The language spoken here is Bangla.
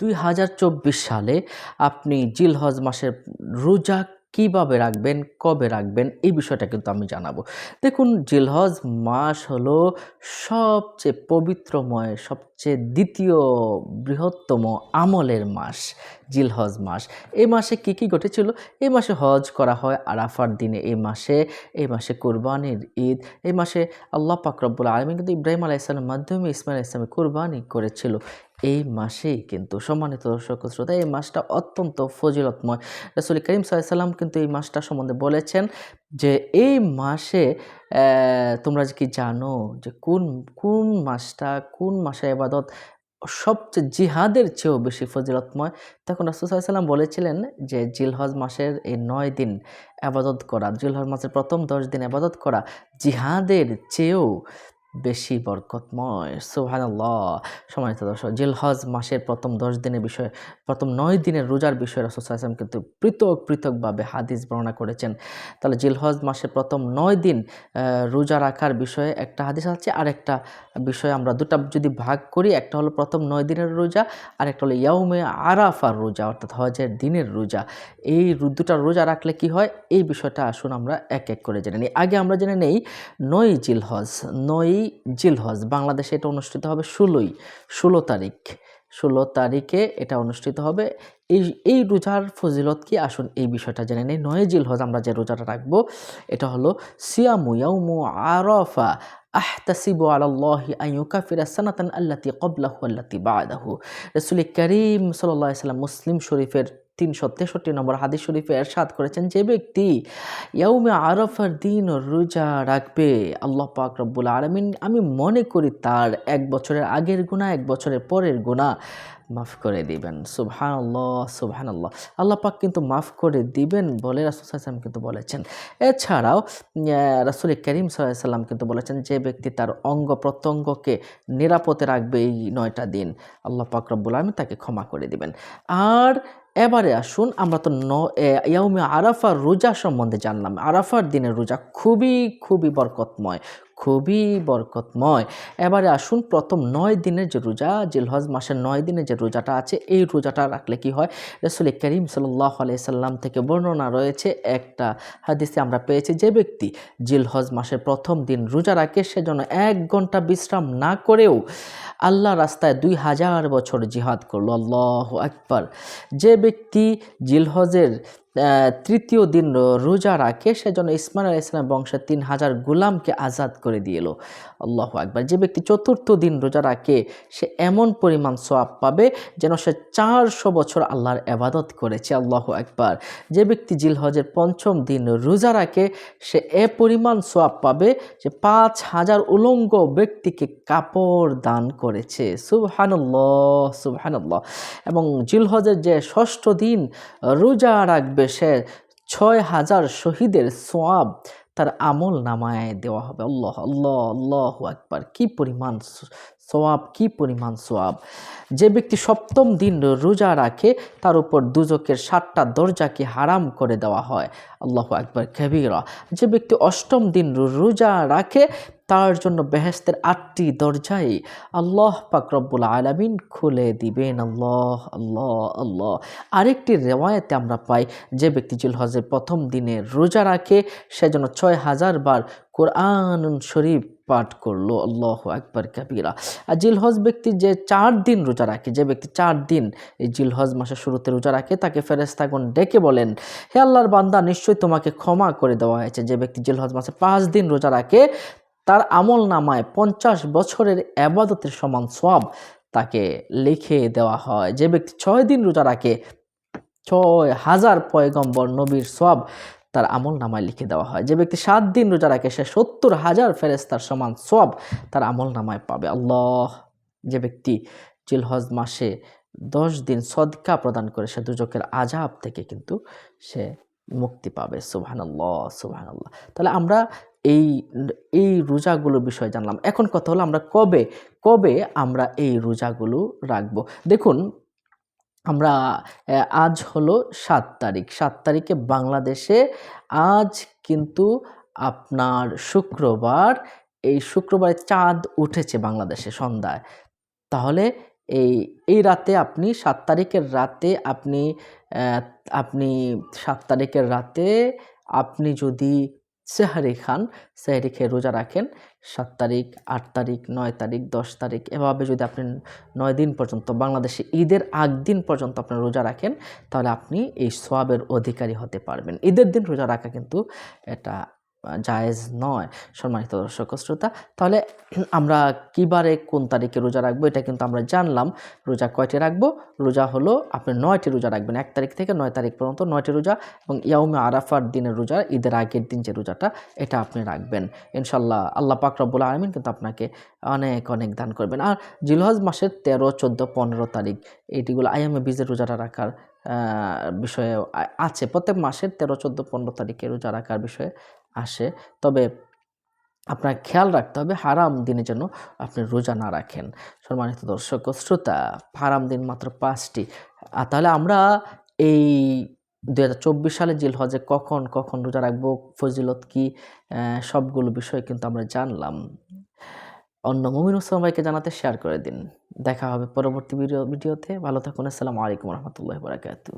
দুই হাজার চব্বিশ সালে আপনি জিলহজ মাসের রোজা কীভাবে রাখবেন, কবে রাখবেন, এই বিষয়টা কিন্তু আমি জানাব। দেখুন জিলহজ মাস হলো সবচেয়ে পবিত্রময়, সবচেয়ে দ্বিতীয় বৃহত্তম আমলের মাস। জিলহজ মাস। এই মাসে কি কি ঘটেছিল? এই মাসে হজ করা হয় আরাফার দিনে। এই মাসে এই মাসে কোরবানির ঈদ। এই মাসে আল্লাহ পাকরব্বুল আলমী কিন্তু ইব্রাহিম আলাইসালামের মাধ্যমে ইসমাইল ইসলামে কোরবানি করেছিল। এই মাসেই কিন্তু সম্মানিত দর্শক শ্রোতা, এই মাসটা অত্যন্ত ফজিলতময়। রসুল করিম সাল্লাম কিন্তু এই মাসটা সম্বন্ধে বলেছেন যে এই মাসে তোমরা কি জানো যে কোন কোন মাসটা, কোন মাসে এবাদত সবচেয়ে জিহাদের চেয়েও বেশি ফজিলতময়, তখন রাসুসাল্লাম বলেছিলেন যে, জিলহজ মাসের এই নয় দিন আবাদত করা, জিলহজ মাসের প্রথম দশ দিন আবাদত করা জিহাদের চেয়েও বেশি বরকতময়। সুবহানাল্লাহ। সম্মানিত দর্শক, জিলহজ মাসের প্রথম দশ দিনের বিষয়ে, প্রথম নয় দিনের রোজার বিষয়ে রাসুল সাল্লাম কিন্তু পৃথক, পৃথকভাবে হাদিস বর্ণনা করেছেন। তাহলে জিলহজ মাসের প্রথম নয় দিন রোজা রাখার বিষয়ে একটা হাদিস আছে আর একটা বিষয় আমরা দুটা যদি ভাগ করি, একটা হলো প্রথম নয় দিনের রোজা আর একটা হলো ইয়াউমে আরাফার রোজা, অর্থাৎ হজের দিনের রোজা। এই দুটা রোজা রাখলে কি হয়? এই বিষয়টা আসুন আমরা এক এক করে জেনে নিই। আগে আমরা জেনে নেই, নয় জিলহজ, নয় জিলহজ বাংলাদেশে এটা অনুষ্ঠিত হবে ষোলোই, ষোলো তারিখ। ষোলো তারিখে এটা অনুষ্ঠিত হবে। এই এই রোজার ফজিলত কি? আসুন এই বিষয়টা জেনে নেই। নয় জিলহজ আমরা যে রোজাটা রাখব, এটা হলো সিয়ামু ইয়াউমু আরাফা আহতাসিবু আলাল্লাহি আন ইউকাফিরা সানাতান আল্লাতি কবলাহু আল্লাতি বাদাহু রাসূল করিম আলাইহি সাল্লাম মুসলিম শরীফের তিনশো তেষট্টি নম্বর হাদিস শরীফে এরশাদ করেছেন, যে ব্যক্তি ইয়াউমে আরফার দিন রোজা রাখবে, আল্লাহ পাক রব্বুল আলমিন, আমি মনে করি তার এক বছরের আগের গুণা এক বছরের পরের গুণা মাফ করে দিবেন। সুবহান আল্লাহ সুবহান আল্লাহ আল্লাহ পাক কিন্তু মাফ করে দিবেন বলে রাসুল সাল্লাম কিন্তু বলেছেন। এছাড়াও রাসুল করিম সাল্লাম কিন্তু বলেছেন, যে ব্যক্তি তার অঙ্গ প্রত্যঙ্গকে নিরাপদে রাখবে এই নয়টা দিন, আল্লাহ পাক রব্বুল আলমিন তাকে ক্ষমা করে দিবেন। আর এবারে আসুন, আমরা তো ন আরাফার রোজা সম্বন্ধে জানলাম। আরাফার দিনের রোজা খুবই খুবই বরকতময়। খুবই বরকতময়। এবারে আসুন প্রথম নয় দিনের যে রোজা, জিলহজ মাসের নয় দিনের যে রোজাটা আছে, এই রোজাটা রাখলে কি হয়? রসুল করিম সাল্লাহ সাল্লাম থেকে বর্ণনা রয়েছে একটা হাদিসে আমরা পেয়েছি, যে ব্যক্তি জিলহজ মাসের প্রথম দিন রোজা রাখে সেজন্য এক ঘণ্টা বিশ্রাম না করেও আল্লাহ রাস্তায় দুই হাজার বছর জিহাদ করল। আল্লাহ আকবার। যে ব্যক্তি জিলহজের তৃতীয় দিন রোজা রাখে, সেজন্য ইসমাইল আলাহ ইসলাম বংশের তিন হাজার গুলামকে আজাদ করে দিয়েল আল্লাহ আকবার। যে ব্যক্তি চতুর্থ দিন রোজা রাখে, সে এমন পরিমাণ সোয়াব পাবে যেন সে চারশো বছর আল্লাহর এবাদত করেছে। আল্লাহ আকবার। যে ব্যক্তি জিলহজের পঞ্চম দিন রোজা রাখে, সে এ পরিমাণ সোয়াব পাবে যে পাঁচ হাজার উলঙ্গ ব্যক্তিকে কাপড় দান করেছে। সুবহানাল্লাহ সুবহানাল্লাহ। এবং জিলহজের যে ষষ্ঠ দিন রোজা রাখবে সে, ছয় হাজার শহীদের সোয়াব তার আমল নামায় দেওয়া হবে। আল্লাহ আল্লাহ আল্লাহ একবার কি পরিমাণ সোয়াব, কি পরিমাণ সোয়াব। যে ব্যক্তি সপ্তম দিন রোজা রাখে, তার উপর দুজকের সাতটা দরজাকে হারাম করে দেওয়া হয়। আল্লাহ একবার কবিরা। যে ব্যক্তি অষ্টম দিন রোজা রাখে তার জন্য বেহেস্তের আটটি দরজাই আল্লাহ পাক রব্বুল আলামিন খুলে দিবেন। আল্লাহ আল্লাহ আল্লাহ। আরেকটি রেওয়ায়তে আমরা পাই, যে ব্যক্তি জিলহজের প্রথম দিনে রোজা রাখে সেজন্য ছয় হাজার বার কোরআন শরীফ পাঠ করল। আল্লাহ আকবর কাবিরা। আর জিলহজ ব্যক্তি যে চার দিন রোজা রাখে, যে ব্যক্তি চার দিন এই জিলহজ মাসের শুরুতে রোজা রাখে, তাকে ফেরেস্তাগণ ডেকে বলেন, হে আল্লাহর বান্দা, নিশ্চয়ই তোমাকে ক্ষমা করে দেওয়া হয়েছে। যে ব্যক্তি জিলহজ মাসে পাঁচ দিন রোজা রাখে তার আমল নামায় পঞ্চাশ বছরের আবাদতের সমান সব তাকে লিখে দেওয়া হয়। যে ব্যক্তি ছয় দিন রোজা রাখে, ছয় হাজার পয়গম্বর নবীর সব তার আমল নামায় লিখে দেওয়া হয়। যে ব্যক্তি সাত দিন রোজা রাখে, সে সত্তর হাজার ফেরেস্তার সমান সব তার আমল নামায় পাবে। আল্লাহ যে ব্যক্তি চিলহজ মাসে দশ দিন সদকা প্রদান করে, সে দুজকের আজাব থেকে কিন্তু সে মুক্তি পাবে। সুবহানাল্লাহ সুবহানাল্লাহ। তাহলে আমরা এই এই রোজাগুলোর বিষয়ে জানলাম। এখন কথা হলো আমরা কবে কবে আমরা এই রোজাগুলো রাখব? দেখুন, আমরা আজ হলো সাত তারিখ। সাত তারিখে বাংলাদেশে আজ কিন্তু আপনার শুক্রবার, এই শুক্রবারে চাঁদ উঠেছে বাংলাদেশে সন্ধ্যায়। তাহলে এই এই রাতে আপনি সাত তারিখের রাতে আপনি আপনি সাত তারিখের রাতে আপনি যদি সেহারি খান। সেহারি খেয়ে রোজা রাখেন সাত তারিখ, আট তারিখ, নয় তারিখ, দশ তারিখ, এভাবে যদি আপনি নয় দিন পর্যন্ত, বাংলাদেশে ঈদের আগ দিন পর্যন্ত আপনি রোজা রাখেন, তাহলে আপনি এই সোয়াবের অধিকারী হতে পারবেন। ঈদের দিন রোজা রাখা কিন্তু এটা জায়েজ নয়, সম্মানিত দর্শক শ্রোতা। তাহলে আমরা কিবারে কোন তারিখে রোজা রাখব এটা কিন্তু আমরা জানলাম। রোজা কয়টি রাখব? রোজা হলো আপনি নয়টি রোজা রাখবেন, এক তারিখ থেকে নয় তারিখ পর্যন্ত নয়টি রোজা এবং ইয়াউমে আরাফার দিনের রোজা, ঈদের আগের দিন যে রোজাটা এটা আপনি রাখবেন। ইনশাল্লাহ আল্লাহ পাক রব্বুল আলমিন কিন্তু আপনাকে অনেক অনেক দান করবেন। আর জিলহজ মাসের তেরো, চোদ্দ, পনেরো তারিখ এইটিগুলো আইএমএ বীজের রোজাটা রাখার বিষয়ে আছে। প্রত্যেক মাসের তেরো, চোদ্দ, পনেরো তারিখে রোজা রাখার বিষয়ে আসে। তবে আপনার খেয়াল রাখতে হবে হারাম দিনে যেন আপনি রোজা না রাখেন। সম্মানিত দর্শক ও শ্রোতা, হারাম দিন মাত্র পাঁচটি। তাহলে আমরা এই দু হাজার চব্বিশ সালে জিল হজে কখন কখন রোজা রাখব, ফজিলত কি সবগুলো বিষয় কিন্তু আমরা জানলাম। অন্য মুমিন ওসমান ভাইকে জানাতে শেয়ার করে দিন। দেখা হবে পরবর্তী ভিডিও, ভিডিওতে। ভালো থাকুন। আসসালামু আলাইকুম রহমতুল্লাহ বারাকাতু